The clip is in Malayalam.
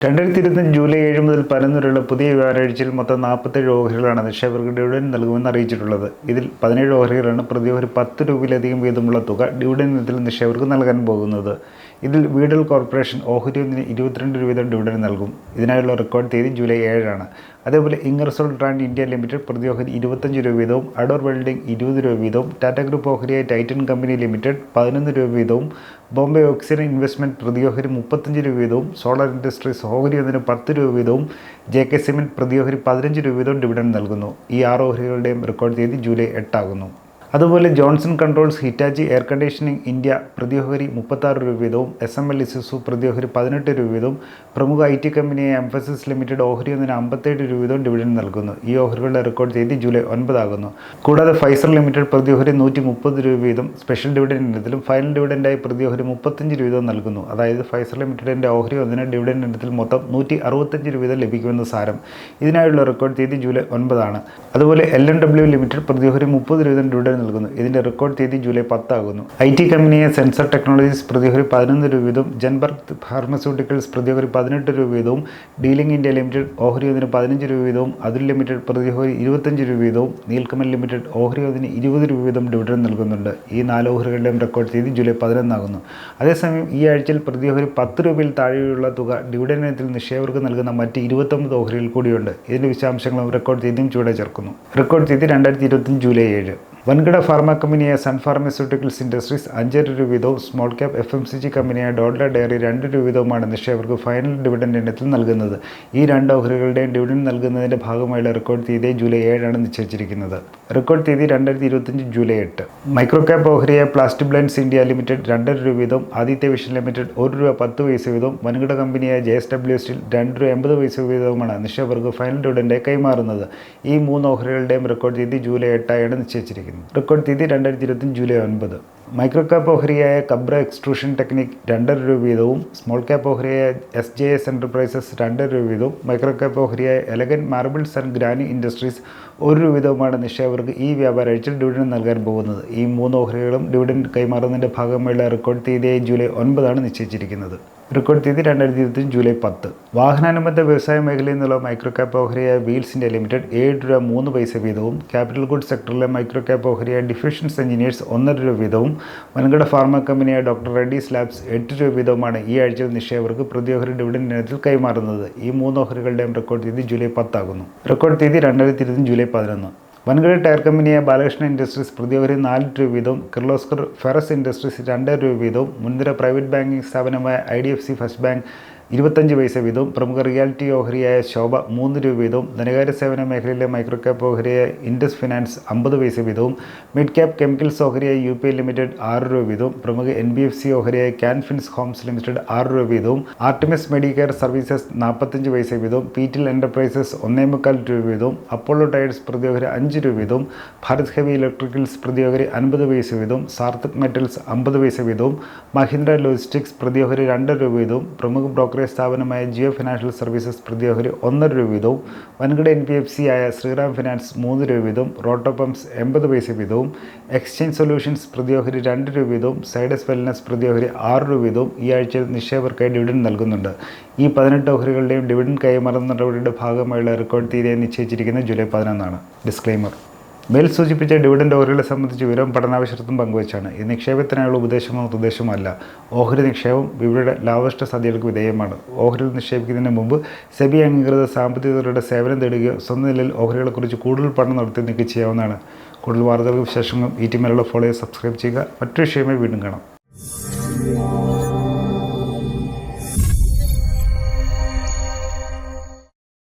രണ്ടായിരത്തി ഇരുപത്തഞ്ച് ജൂലൈ ഏഴ് മുതൽ പതിനൊന്ന് പുതിയ വ്യാഴാഴ്ചയിൽ മൊത്തം നാൽപ്പത്തേഴ് ഓഹരികളാണ് നിക്ഷേപകർക്ക് ഡിവിഡൻ നൽകുമെന്ന് അറിയിച്ചിട്ടുള്ളത്. ഇതിൽ പതിനേഴ് ഓഹരികളാണ് പ്രതി ഒരു പത്ത് രൂപയിലധികം വീതമുള്ള തുക ഡിവിഡൻ ഇനത്തിൽ നിക്ഷേപകർക്ക് നൽകാൻ പോകുന്നത്. ഇതിൽ വീടൽ കോർപ്പറേഷൻ ഓഹരി ഒന്നിന് ഇരുപത്തിരണ്ട് രൂപ വീതം നൽകും. ഇതിനായുള്ള റെക്കോർഡ് തീയതി ജൂലൈ ഏഴാണ്. അതേപോലെ ഇംഗർസോൾ ബ്രാൻഡ് ഇന്ത്യ ലിമിറ്റഡ് പ്രതി ഓഹരി ഇരുപത്തഞ്ച് രൂപ വീതവും അഡോർ വെൽഡിംഗ് ഇരുപത് രൂപ വീതവും ടാറ്റ ഗ്രൂപ്പ് ഓഹരിയായ ടൈറ്റൻ കമ്പനി ലിമിറ്റഡ് പതിനൊന്ന് രൂപ വീതവും ബോംബെ ഓക്സിജൻ ഇൻവെസ്റ്റ്മെന്റ് പ്രതി ഓഹരി മുപ്പത്തഞ്ച് രൂപ വീതവും സോളാർ ഇൻഡസ്ട്രീസ് ഓഹരി ഒന്നിന് പത്ത് രൂപ വീതവും ജെ കെ സിമെന്റ് പ്രതി ഓഹരി പതിനഞ്ച് രൂപ വീതവും ഡിവിഡൻ നൽകുന്നു. ഈ ആറ് ഓഹരികളുടെയും റെക്കോർഡ് തീയതി ജൂലൈ എട്ടാകുന്നു. അതുപോലെ Johnson Controls Hitachi Air Conditioning India പ്രതിയോഹരി മുപ്പത്താറ് രൂപ വീതവും എസ് എം എൽ ഇസിസു പ്രതിയോഹരി പതിനെട്ട് രൂപ വീതവും പ്രമുഖ ഐ ടി കമ്പനിയായ എംഫസിസ് ലിമിറ്റഡ് ഓഹരി ഒന്നിന് അമ്പത്തേഴ് രൂപ വീതവും ഡിവിഡൻ നൽകുന്നു. ഈ ഓഹരികളുടെ റെക്കോർഡ് തീയതി ജൂലൈ ഒൻപതാകുന്നു. കൂടാതെ ഫൈസർ ലിമിറ്റഡ് പ്രതിയോഹരി നൂറ്റി മുപ്പത് രൂപ വീതം സ്പെഷ്യൽ ഡിവിഡൻ ഇനത്തിലും ഫൈനൽ ഡിവിഡന്റായി പ്രതിയോഹരി മുപ്പത്തഞ്ച് രൂപ വീതം നൽകുന്നു. അതായത് ഫൈസർ ലിമിറ്റഡിന്റെ ഓഹരി ഒന്നിന് ഡിവിഡൻ ഇനത്തിൽ മൊത്തം നൂറ്റി അറുപത്തഞ്ച് രൂപ വീതം ലഭിക്കുമെന്ന് സാരം. ഇതിനായുള്ള റെക്കോർഡ് തീയതി ജൂലൈ ഒൻപതാണ്. അതുപോലെ എൽ എൻ ഡബ്ല്യു ലിമിറ്റഡ് പ്രതിയോഹരി മുപ്പത് രൂപ വീതം ഡിവിഡൻ നൽകുന്നു. ഇതിന്റെ റെക്കോർഡ് തീയതി ജൂലൈ പത്താകുന്നു. ഐ ടി കമ്പനിയെ സെൻസർ ടെക്നോളജീസ് പ്രതിയോഹരി പതിനൊന്ന് രൂപ വീതവും ജൻബർഗ് ഫാർമസ്യൂട്ടിക്കൽസ് പ്രതിയോഹരി പതിനെട്ട് രൂപ വീതവും ഡീലിംഗ് ഇന്ത്യ ലിമിറ്റഡ് ഓഹരി ഒന്നിന് പതിനഞ്ച് രൂപ വീതവും അതുൽ ലിമിറ്റഡ് പ്രതിഹരി ഇരുപത്തഞ്ച് രൂപ വീതവും നീൽക്കമൽ ലിമിറ്റഡ് ഓഹരി ഒന്നിന് ഇരുപത് രൂപ വീതം ഡിവിഡൻ നൽകുന്നുണ്ട്. ഈ നാല് ഓഹരികളുടെയും റെക്കോർഡ് തീയതി ജൂലൈ പതിനൊന്നാകുന്നു. അതേസമയം ഈ ആഴ്ചയിൽ പ്രതിഹരി പത്ത് രൂപയിൽ താഴെയുള്ള തുക ഡിവിഡൻ ഇനത്തിൽ നിക്ഷേപകർക്ക് നൽകുന്ന മറ്റ് ഇരുപത്തൊമ്പത് ഓഹരികൾ കൂടിയുണ്ട്. ഇതിന്റെ വിശദാംശങ്ങളും റെക്കോർഡ് തീയതിയും ചുവടെ ചേർക്കുന്നു. റെക്കോർഡ് തീയതി രണ്ടായിരത്തി ഇരുപത്തഞ്ച് ജൂലൈ ഏഴ്. വൻകിട ഫാർമ കമ്പനിയായ സൺ ഫാർമസ്യൂട്ടിക്കൽസ് ഇൻഡസ്ട്രീസ് അഞ്ചര രൂപ വീതവും small cap F M C G കമ്പനിയായ ഡോഡ്ല ഡയറി രണ്ട് രൂപ വീതവുമാണ് നിക്ഷേപകർക്ക് ഫൈനൽ ഡിവിഡൻഡ് ഇനത്തിൽ നൽകുന്നത്. ഈ രണ്ട് ഓഹരികളുടെയും ഡിവിഡൻഡ് നൽകുന്നതിന്റെ ഭാഗമായുള്ള റെക്കോർഡ് തീയതി ജൂലൈ ഏഴാണ് നിശ്ചയിച്ചിരിക്കുന്നത്. റെക്കോർഡ് തീയതി രണ്ടായിരത്തി ഇരുപത്തഞ്ച് ജൂലൈ എട്ട്. മൈക്രോ ക്യാപ് ഓഹരിയായ പ്ലാസ്റ്റിക് ബ്ലൈൻഡ്സ് ഇന്ത്യ ലിമിറ്റഡ് രണ്ടര രൂപ വീതം ആദിത്യ വിഷൻ ലിമിറ്റഡ് ഒരു രൂപ പത്ത് പൈസ വീതവും വൻകിട കമ്പനിയായ ജെ എസ് ഡബ്ല്യു എസ്റ്റിൽ രണ്ട് രൂപ എൺപത് പൈസ വീതവുമാണ് നിക്ഷേപകർക്ക് ഫൈനൽ ഡിവിഡന്റെ കൈമാറുന്നത്. ഈ മൂന്ന് ഓഹരികളുടെയും റെക്കോർഡ് തീയതി ജൂലൈ എട്ടായാണ് നിശ്ചയിച്ചിരിക്കുന്നത്. റെക്കോർഡ് തീയതി രണ്ടായിരത്തി ഇരുപത്തഞ്ച് ജൂലൈ ഒൻപത്. മൈക്രോ ക്യാപ്പ് ഓഹരിയായ കബ്ര എക്സ്ട്രൂഷൻ ടെക്നിക് രണ്ടര രൂപ വീതവും സ്മോൾ ക്യാപ്പ് ഓഹരിയായ എസ് ജെ എസ് എന്റർപ്രൈസസ് രണ്ടര രൂപ വീതവും micro cap ഓഹരിയായ Elegant Marbles and Grani Industries ഒരു രൂപ വീതവുമാണ് നിക്ഷേപകർക്ക് ഈ വ്യാപാരാഴ്ചയിൽ ഡിവിഡൻ നൽകാൻ പോകുന്നത്. ഈ മൂന്ന് ഓഹരികളും ഡിവിഡൻ കൈമാറുന്നതിന്റെ ഭാഗമായുള്ള റെക്കോർഡ് തീയതിയായി ജൂലൈ ഒൻപതാണ് നിശ്ചയിച്ചിരിക്കുന്നത്. റെക്കോർഡ് തീയതി രണ്ടായിരത്തി ഇരുപത്തി ജൂലൈ പത്ത്. വാഹനാനുബന്ധ വ്യവസായ മേഖലയിൽ നിന്നുള്ള മൈക്രോ ക്യാപ്പ് ഓഹരിയായ വീൽസ് ഇന്ത്യ ലിമിറ്റഡ് ഏഴ് രൂപ മൂന്ന് പൈസ വീതവും ക്യാപിറ്റൽ ഗുഡ് സെക്ടറിലെ മൈക്രോ ക്യാപ്പ് ഓഹരിയായ ഡിഫ്യൂഷൻസ് എഞ്ചിനീയേഴ്സ് ഒന്നര രൂപ വീതവും വൻകിട ഫാർമ കമ്പനിയായ ഡോക്ടർ റെഡ്ഡീസ് ലാബ്സ് എട്ട് രൂപ വീതവുമാണ് ഈ ആഴ്ചയിൽ നിക്ഷേപകർക്ക് പ്രതി ഓഹരി ഡിവിഡൻ ഇനത്തിൽ കൈമാറുന്നത്. ഈ മൂന്ന് ഓഹരികളുടെയും റെക്കോർഡ് തീയതി ജൂലൈ പത്താകുന്നു. റെക്കോർഡ് തീയതി രണ്ടായിരത്തി ഇരുപത്തഞ്ച് ജൂലൈ പതിനൊന്ന്. വൻകിട ടയർ കമ്പനിയായ ബാലകൃഷ്ണ ഇൻഡസ്ട്രീസ് പ്രതി നാല് രൂപ വീതവും കിർലോസ്കർ ഫെറസ് ഇൻഡസ്ട്രീസ് രണ്ട് രൂപ വീതവും മുൻനിര പ്രൈവറ്റ് ബാങ്കിംഗ് സ്ഥാപനമായ I D F C First Bank ഇരുപത്തഞ്ച് പൈസ വീതവും പ്രമുഖ റിയാലിറ്റി ഓഹരിയായ ശോഭ മൂന്ന് രൂപ വീതവും ധനകാര്യ സേവന മേഖലയിലെ മൈക്രോ ക്യാപ്പ് ഓഹരിയായ ഇൻഡസ് ഫിനാൻസ് അമ്പത് പൈസ വീതവും മിഡ് ക്യാപ് കെമിക്കൽസ് ഓഹരിയായ യു പി ലിമിറ്റഡ് ആറ് രൂപ വീതവും പ്രമുഖ എൻ ബി എഫ് സി ഓഹരിയായ ക്യാൻഫിൻസ് ഹോംസ് ലിമിറ്റഡ് ആറ് രൂപ വീതവും ആർട്ടിമിസ് മെഡിക്കെയർ സർവീസസ് നാൽപ്പത്തഞ്ച് പൈസ വീതവും പീറ്റിൽ എന്റർപ്രൈസസ് ഒന്നേ മുക്കാൽ രൂപ വീതവും അപ്പോളോ ടയേഴ്സ് പ്രതിയോഹരി അഞ്ച് രൂപ വീതവും ഭാരത് ഹെവി ഇലക്ട്രിക്കൽസ് പ്രതിയോഹരി അൻപത് പൈസ വീതവും സാർത്ഥക് മെറ്റൽസ് അമ്പത് പൈസ വീതവും മഹീന്ദ്ര ലോജിസ്റ്റിക്സ് പ്രതിയോഹരി രണ്ട് രൂപ വീതവും പ്രമുഖ ബ്രോക്കറേജ് സ്ഥാപനമായ ജിയോ ഫിനാൻഷ്യൽ സർവീസസ് പ്രതി ഒന്നര രൂപ വീതവും വൻകിട എൻ പി എഫ് സി ആയ ശ്രീറാം ഫിനാൻസ് മൂന്ന് രൂപ വീതവും റോട്ടോ പമ്പ്സ് എൺപത് പൈസ വീതവും എക്സ്ചേഞ്ച് സൊല്യൂഷൻസ് പ്രതി ഓഹരി രണ്ട് രൂപ വീതവും സൈഡസ് വെൽനസ് പ്രതി ഓഹരി ആറ് രൂപ വീതവും ഈ ആഴ്ചയിൽ നിക്ഷേപകർക്കായി ഡിവിഡൻഡ് നൽകുന്നുണ്ട്. ഈ പതിനെട്ട് ഓഹരികളുടെയും ഡിവിഡൻഡ് കൈമാറുന്ന നടപടിയുടെ ഭാഗമായുള്ള റെക്കോർഡ് തീയതിയായി നിശ്ചയിച്ചിരിക്കുന്നത് ജൂലൈ പതിനൊന്നാണ്. ഡിസ്ക്ലെയിമർ മേൽ സൂചിപ്പിച്ച ഡിവിഡൻഡ് ഓഹരികളെ സംബന്ധിച്ച് വിവരം പഠനാവശ്യത്തും പങ്കുവച്ചാണ്. ഈ നിക്ഷേപത്തിനായുള്ള ഉപദേശമോ നിർദ്ദേശമോ അല്ല ഓഹരി നിക്ഷേപം വിവരയുടെ ലാഭഷ്ട സാധ്യതകൾക്ക് വിധേയമാണ്. ഓഹരികൾ നിക്ഷേപിക്കുന്നതിന് മുമ്പ് സെബി അംഗീകൃത സാമ്പത്തികരുടെ സേവനം തേടുകയോ സ്വന്തം നിലയിൽ ഓഹരികളെക്കുറിച്ച് കൂടുതൽ പഠനം നടത്തി നീക്കി ചെയ്യാവുന്നതാണ്. കൂടുതൽ വാർത്തകൾക്ക് വിശേഷങ്ങളും ഈ ടീമിലുള്ള ഫോളോയെ സബ്സ്ക്രൈബ് ചെയ്യുക. മറ്റു വിഷയമായി വീണ്ടും കാണാം.